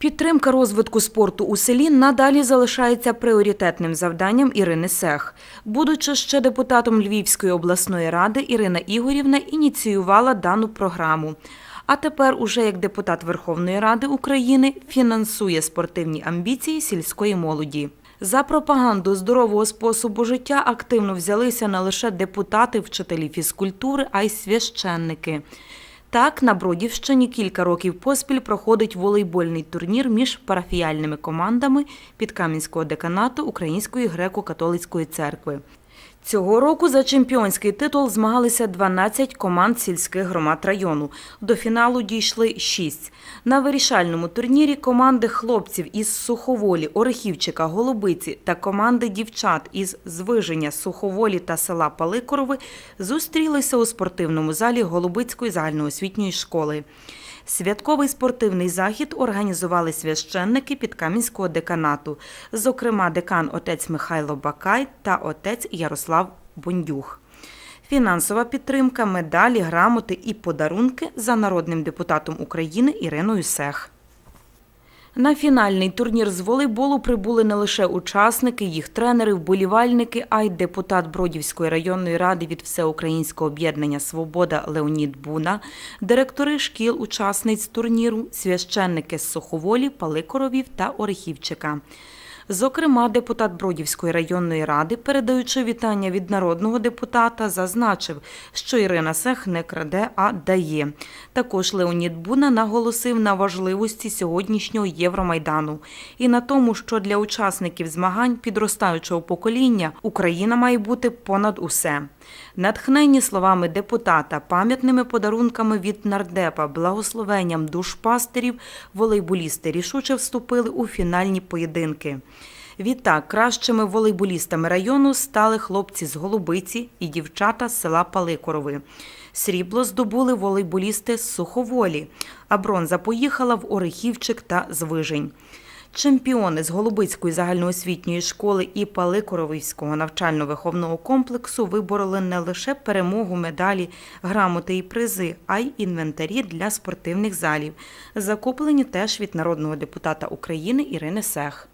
Підтримка розвитку спорту у селі надалі залишається пріоритетним завданням Ірини Сех. Будучи ще депутатом Львівської обласної ради, Ірина Ігорівна ініціювала дану програму. А тепер, уже як депутат Верховної Ради України, фінансує спортивні амбіції сільської молоді. За пропаганду здорового способу життя активно взялися не лише депутати, вчителі фізкультури, а й священники. Так, на Бродівщині кілька років поспіль проходить волейбольний турнір між парафіяльними командами Підкам'янського деканату Української греко-католицької церкви. Цього року за чемпіонський титул змагалися 12 команд сільських громад району. До фіналу дійшли 6. На вирішальному турнірі команди хлопців із Суховолі, Орехівчика, Голубиці та команди дівчат із Звиження, Суховолі та села Паликорови зустрілися у спортивному залі Голубицької загальноосвітньої школи. Святковий спортивний захід організували священники Підкам'янського деканату, зокрема декан отець Михайло Бакай та отець Ярослав Бондюх. Фінансова підтримка, медалі, грамоти і подарунки за народним депутатом України Іриною Сех. На фінальний турнір з волейболу прибули не лише учасники, їх тренери, вболівальники, а й депутат Бродівської районної ради від Всеукраїнського об'єднання Свобода Леонід Буна, директори шкіл учасниць турніру, священники з Суховолі, Паликоровів та Орехівчика. Зокрема, депутат Бродівської районної ради, передаючи вітання від народного депутата, зазначив, що Ірина Сех не краде, а дає. Також Леонід Буна наголосив на важливості сьогоднішнього Євромайдану і на тому, що для учасників змагань підростаючого покоління Україна має бути понад усе. Натхнені словами депутата, пам'ятними подарунками від нардепа, благословенням душпастерів, волейболісти рішуче вступили у фінальні поєдинки. Відтак, кращими волейболістами району стали хлопці з Голубиці і дівчата з села Паликорови. Срібло здобули волейболісти з Суховолі, а бронза поїхала в Орехівчик та Звижень. Чемпіони з Голубицької загальноосвітньої школи і Паликоровівського навчально-виховного комплексу вибороли не лише перемогу, медалі, грамоти і призи, а й інвентарі для спортивних залів, закуплені теж від народного депутата України Ірини Сех.